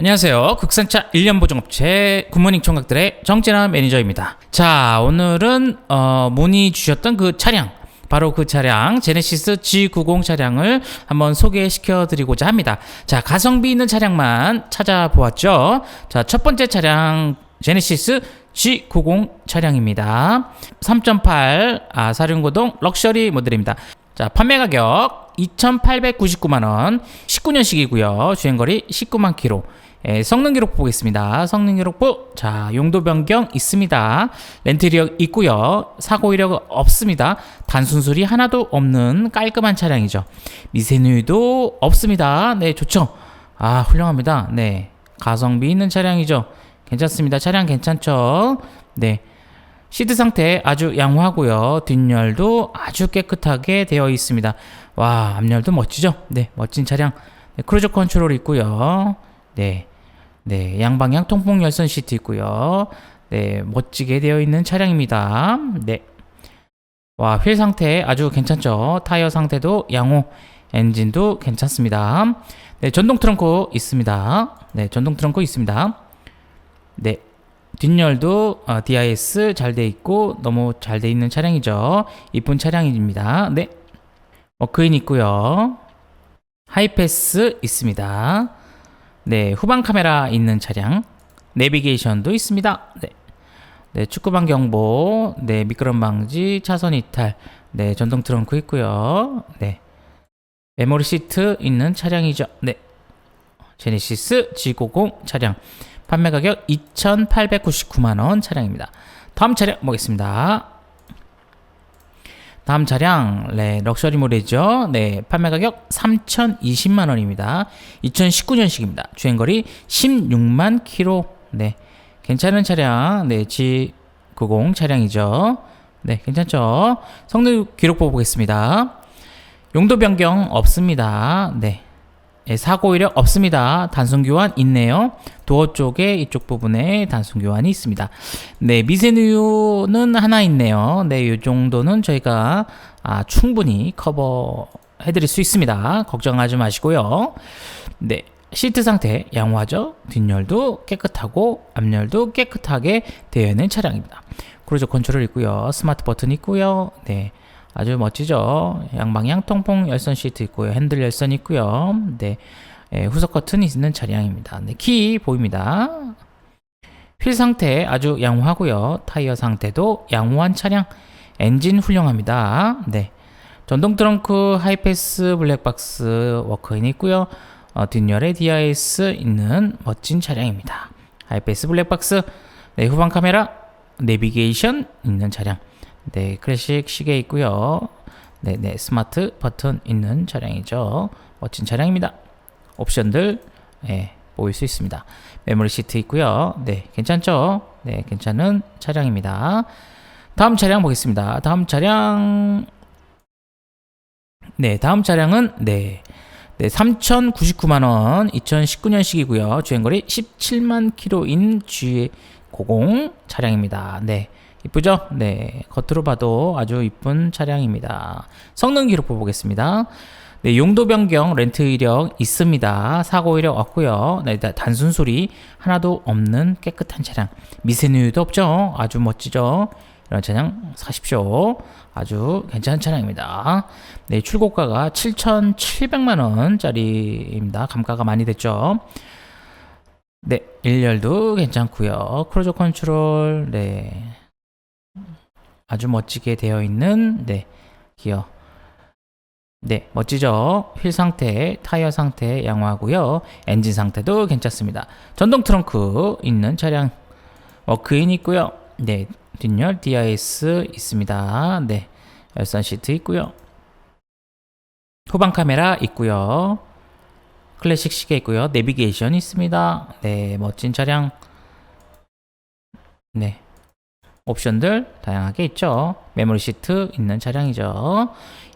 안녕하세요. 국산차 1년 보증업체 굿모닝 총각들의 정진아 매니저입니다. 자, 오늘은 어, 문의 주셨던 그 차량 바로 그 차량 제네시스 G90 차량을 한번 소개시켜 드리고자 합니다. 자, 가성비 있는 차량만 찾아보았죠. 자, 첫 번째 차량 제네시스 G90 차량입니다. 3.8 아, 사륜고동 럭셔리 모델입니다. 자, 판매 가격 2,899만 원, 19년식이고요. 주행거리 19만 킬로. 예, 성능 기록 보겠습니다. 성능 기록부. 자, 용도 변경 있습니다. 렌트 이력 있고요. 사고 이력 없습니다. 단순 수리 하나도 없는 깔끔한 차량이죠. 미세누이도 없습니다. 네, 좋죠. 아, 훌륭합니다. 네. 가성비 있는 차량이죠. 괜찮습니다. 차량 괜찮죠? 네. 시트 상태 아주 양호하고요. 뒷열도 아주 깨끗하게 되어 있습니다. 와, 앞열도 멋지죠? 네, 멋진 차량. 네, 크루즈 컨트롤 있고요. 네. 네, 양방향 통풍 열선 시트 있고요. 네, 멋지게 되어 있는 차량입니다. 네. 와, 휠 상태 아주 괜찮죠? 타이어 상태도 양호. 엔진도 괜찮습니다. 네, 전동 트렁크 있습니다. 네, 전동 트렁크 있습니다. 네. 뒷열도 어, DIS 잘 돼 있고 너무 잘 돼 있는 차량이죠. 이쁜 차량입니다. 네. 워크인 있고요. 하이패스 있습니다. 네, 후방 카메라 있는 차량. 내비게이션도 있습니다. 네. 네, 축구방 경보, 네, 미끄럼 방지, 차선 이탈, 네, 전동 트렁크 있고요. 네. 메모리 시트 있는 차량이죠. 네. 제네시스 G90 차량. 판매 가격 2,899만 원 차량입니다. 다음 차량 보겠습니다. 다음 차량, 네, 럭셔리 모델이죠. 네, 판매 가격 3,020만 원입니다. 2019년식입니다. 주행 거리 16만 킬로. 네, 괜찮은 차량, 네, G90 차량이죠. 네, 괜찮죠? 성능 기록 보겠습니다. 용도 변경 없습니다. 네. 예, 사고 이력 없습니다. 단순 교환 있네요. 도어 쪽에 이쪽 부분에 단순 교환이 있습니다. 네, 미세누유는 하나 있네요. 네, 이 정도는 저희가 아, 충분히 커버 해드릴 수 있습니다. 걱정하지 마시고요. 네, 시트 상태 양호하죠. 뒷열도 깨끗하고 앞열도 깨끗하게 되어 있는 차량입니다. 크루즈 컨트롤 있고요. 스마트 버튼 있고요. 네. 아주 멋지죠. 양방향 통풍 열선 시트 있고요. 핸들 열선 있고요. 네. 예, 후석 커튼 있는 차량입니다. 네, 키 보입니다. 휠 상태 아주 양호하고요. 타이어 상태도 양호한 차량. 엔진 훌륭합니다. 네. 전동 트렁크 하이패스 블랙박스 워크인 있고요. 어, 뒷열에 DIS 있는 멋진 차량입니다. 하이패스 블랙박스, 네, 후방 카메라, 내비게이션 있는 차량. 네, 클래식 시계 있고요. 네, 네, 스마트 버튼 있는 차량이죠. 멋진 차량입니다. 옵션들 네, 보일 수 있습니다. 메모리 시트 있고요. 네, 괜찮죠? 네, 괜찮은 차량입니다. 다음 차량 보겠습니다. 다음 차량 네, 다음 차량은 네. 네, 3,099만 원, 2019년식이고요. 주행거리 17만 킬로인 G90 차량입니다. 네. 이쁘죠? 네. 겉으로 봐도 아주 이쁜 차량입니다. 성능 기록 보겠습니다. 네, 용도 변경 렌트 이력 있습니다. 사고 이력 없고요. 네, 단순 소리 하나도 없는 깨끗한 차량. 미세누유도 없죠? 아주 멋지죠? 이런 차량 사십시오. 아주 괜찮은 차량입니다. 네, 출고가가 7,700만 원짜리입니다. 감가가 많이 됐죠? 네, 1열도 괜찮고요. 크루즈 컨트롤, 네. 아주 멋지게 되어 있는 네 기어. 네 멋지죠? 휠 상태 타이어 상태 양호하고요. 엔진 상태도 괜찮습니다. 전동 트렁크 있는 차량 워크인 있고요. 네 뒷열 DIS 있습니다. 네 열선 시트 있고요. 후방 카메라 있고요. 클래식 시계 있고요. 내비게이션 있습니다. 네 멋진 차량. 네 옵션들 다양하게 있죠. 메모리 시트 있는 차량이죠.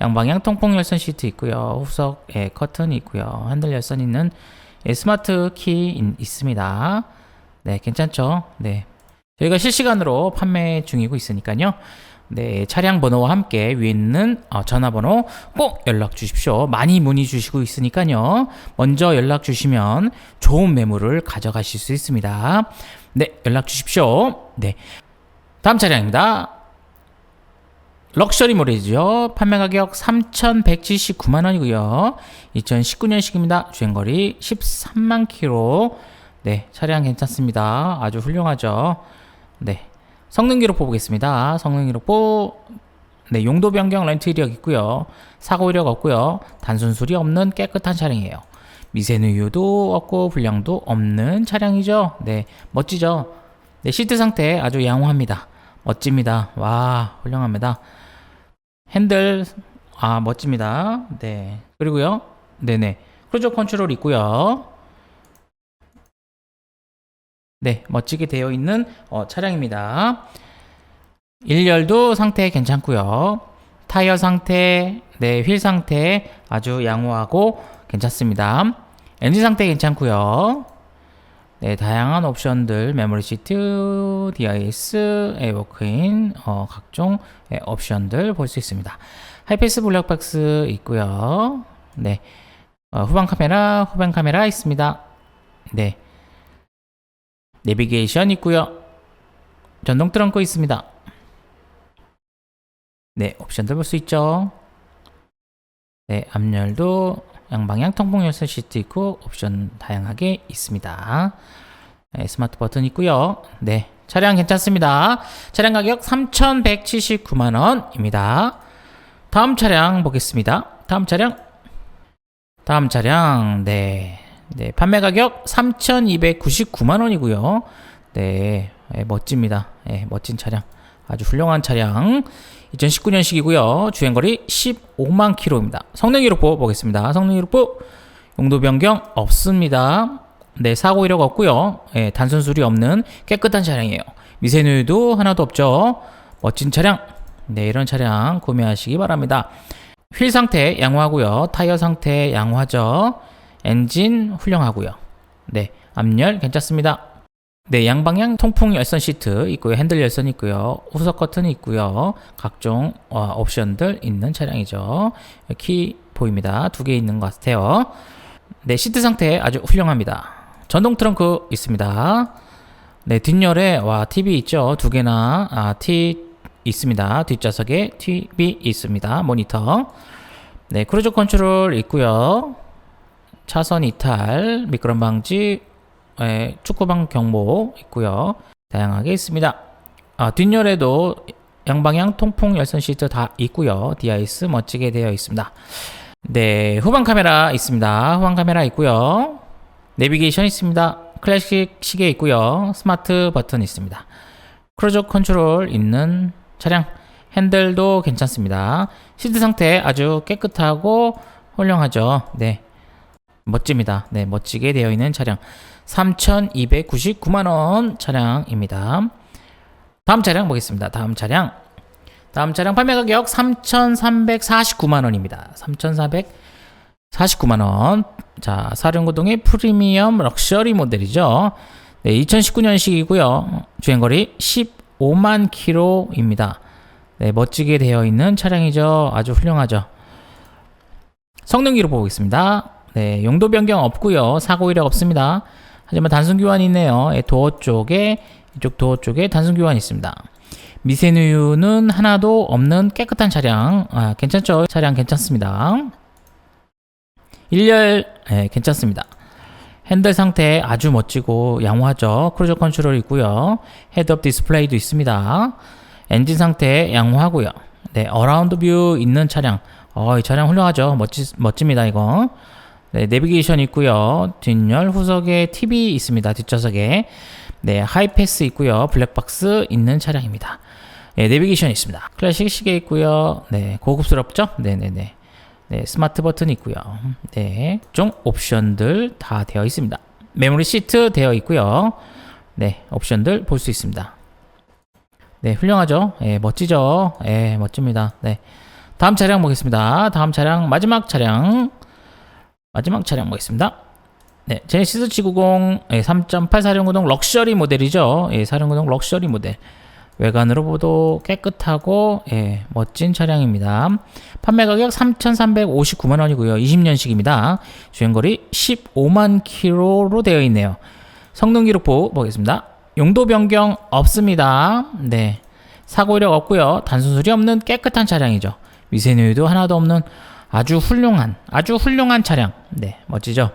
양방향 통풍 열선 시트 있고요. 후석에 커튼이 있고요. 핸들 열선 있는 예, 스마트 키 있습니다. 네, 괜찮죠? 네. 저희가 실시간으로 판매 중이고 있으니까요. 네, 차량 번호와 함께 위에 있는 어, 전화번호 꼭 연락 주십시오. 많이 문의 주시고 있으니까요. 먼저 연락 주시면 좋은 매물을 가져가실 수 있습니다. 네, 연락 주십시오. 네. 다음 차량입니다. 럭셔리몰이죠. 판매 가격 3,179만 원이고요. 2019년식입니다. 주행거리 13만 킬로. 네, 차량 괜찮습니다. 아주 훌륭하죠. 네. 성능 기록 보겠습니다. 성능 기록 보 네, 용도 변경 렌트 이력 있고요. 사고 이력 없고요. 단순 수리 없는 깨끗한 차량이에요. 미세누 유도 없고 불량도 없는 차량이죠. 네, 멋지죠. 네, 시트 상태 아주 양호합니다. 멋집니다. 와, 훌륭합니다. 핸들 아 멋집니다. 네 그리고요 네네 크루저 컨트롤 있고요. 네 멋지게 되어 있는 어, 차량입니다. 일열도 상태 괜찮고요. 타이어 상태, 네, 휠 상태 아주 양호하고 괜찮습니다. 엔진 상태 괜찮고요. 네, 다양한 옵션들, 메모리 시트, DIS, 에어워크인, 어, 각종 예, 옵션들 볼 수 있습니다. 하이패스 블랙박스 있고요. 네, 어, 후방 카메라, 후방 카메라 있습니다. 네, 내비게이션 있고요. 전동 트렁크 있습니다. 네, 옵션들 볼 수 있죠. 네, 앞열도 양방향 통풍 열선 시트 있고 옵션 다양하게 있습니다. 네, 스마트 버튼 있고요. 네, 차량 괜찮습니다. 차량 가격 3,179만 원입니다. 다음 차량 보겠습니다. 다음 차량. 다음 차량. 네. 네, 판매 가격 3,299만 원이고요. 네, 네, 멋집니다. 네, 멋진 차량. 아주 훌륭한 차량. 2019년식이고요. 주행거리 15만 킬로입니다. 성능 기록부 보겠습니다. 성능 기록부 용도 변경 없습니다. 네, 사고 이력 없고요. 네, 단순 수리 없는 깨끗한 차량이에요. 미세누유도 하나도 없죠. 멋진 차량. 네, 이런 차량 구매하시기 바랍니다. 휠 상태 양호하고요. 타이어 상태 양호하죠. 엔진 훌륭하고요. 네, 앞열 괜찮습니다. 네, 양방향 통풍 열선 시트 있고요. 핸들 열선 있고요. 후석 커튼 있고요. 각종 어, 옵션들 있는 차량이죠. 키 보입니다. 두 개 있는 것 같아요. 네, 시트 상태 아주 훌륭합니다. 전동 트렁크 있습니다. 네, 뒷열에 와 TV 있죠. 두 개나 아, T 있습니다. 뒷좌석에 TV 있습니다. 모니터. 네, 크루즈 컨트롤 있고요. 차선 이탈, 미끄럼 방지, 예, 축구방 경보 있고요. 다양하게 있습니다. 아, 뒷열에도 양방향 통풍 열선 시트 다 있고요. DIS 멋지게 되어 있습니다. 네, 후방 카메라 있습니다. 후방 카메라 있고요. 내비게이션 있습니다. 클래식 시계 있고요. 스마트 버튼 있습니다. 크루저 컨트롤 있는 차량 핸들도 괜찮습니다. 시트 상태 아주 깨끗하고 훌륭하죠. 네. 멋집니다. 네, 멋지게 되어 있는 차량. 3,299만원 차량입니다. 다음 차량 보겠습니다. 다음 차량. 다음 차량 판매 가격 3,349만원입니다. 3,449만원. 자, 사륜구동의 프리미엄 럭셔리 모델이죠. 네, 2019년식이고요. 주행거리 15만 킬로입니다. 네, 멋지게 되어 있는 차량이죠. 아주 훌륭하죠. 성능 기록 보겠습니다. 네, 용도 변경 없고요. 사고 이력 없습니다. 하지만 단순 교환이 있네요. 예, 도어 쪽에 이쪽 도어 쪽에 단순 교환이 있습니다. 미세누유는 하나도 없는 깨끗한 차량. 아, 괜찮죠? 차량 괜찮습니다. 1열 예, 괜찮습니다. 핸들 상태 아주 멋지고 양호하죠. 크루저 컨트롤 있고요. 헤드업 디스플레이도 있습니다. 엔진 상태 양호하고요. 네, 어라운드 뷰 있는 차량. 어, 이 차량 훌륭하죠. 멋지, 멋집니다, 이거. 네, 내비게이션 있고요. 뒷열 후석에 TV 있습니다. 뒷좌석에. 네, 하이패스 있고요. 블랙박스 있는 차량입니다. 네, 내비게이션 있습니다. 클래식 시계 있고요. 네, 고급스럽죠? 네 네 네. 네, 스마트 버튼 있고요. 네, 종 옵션들 다 되어 있습니다. 메모리 시트 되어 있고요. 네, 옵션들 볼 수 있습니다. 네, 훌륭하죠? 예, 멋지죠? 예, 멋집니다. 네. 다음 차량 보겠습니다. 다음 차량, 마지막 차량. 마지막 차량 보겠습니다. 네, 제네시스 G90 예, 3.8 사륜구동 럭셔리 모델이죠. 예, 사륜구동 럭셔리 모델. 외관으로 보도 깨끗하고 예, 멋진 차량입니다. 판매 가격 3,359만 원이고요. 20년식입니다. 주행거리 15만 킬로로 되어 있네요. 성능 기록부 보겠습니다. 용도 변경 없습니다. 네. 사고 이력 없고요. 단순 수리 없는 깨끗한 차량이죠. 미세누이도 하나도 없는 아주 훌륭한 아주 훌륭한 차량. 네, 멋지죠.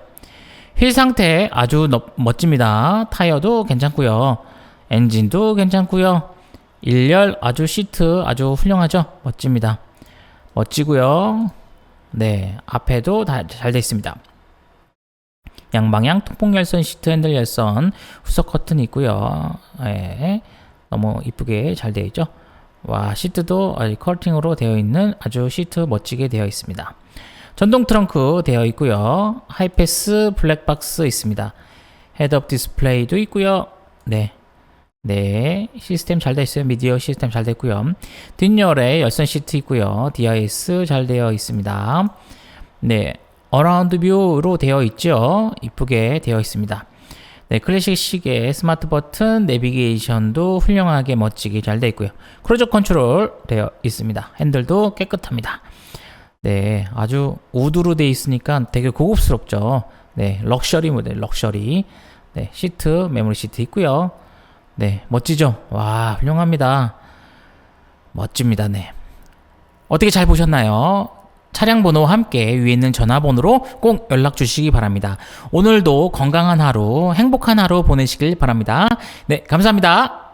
휠 상태 아주 너- 멋집니다. 타이어도 괜찮고요. 엔진도 괜찮고요. 1열 아주 시트 아주 훌륭하죠. 멋집니다. 멋지고요. 네, 앞에도 다 잘 돼 있습니다. 양방향 통풍 열선 시트 핸들 열선 후석 커튼 있고요. 예, 너무 이쁘게 잘 되어 있죠. 와 시트도 컬팅으로 되어 있는 아주 시트 멋지게 되어 있습니다. 전동 트렁크 되어 있고요. 하이패스 블랙박스 있습니다. 헤드업 디스플레이도 있고요. 네. 네. 시스템 잘 되어 있어요. 미디어 시스템 잘 됐고요. 뒷열에 열선 시트 있고요. DIS 잘 되어 있습니다. 네. 어라운드 뷰로 되어 있죠. 이쁘게 되어 있습니다. 네, 클래식 시계, 스마트 버튼, 내비게이션도 훌륭하게 멋지게 잘 되어 있고요. 크루즈 컨트롤 되어 있습니다. 핸들도 깨끗합니다. 네, 아주 우드로 되어 있으니까 되게 고급스럽죠. 네, 럭셔리 모델, 럭셔리. 네, 시트, 메모리 시트 있고요. 네, 멋지죠? 와, 훌륭합니다. 멋집니다. 네. 어떻게 잘 보셨나요? 차량 번호와 함께 위에 있는 전화번호로 꼭 연락 주시기 바랍니다. 오늘도 건강한 하루, 행복한 하루 보내시길 바랍니다. 네, 감사합니다.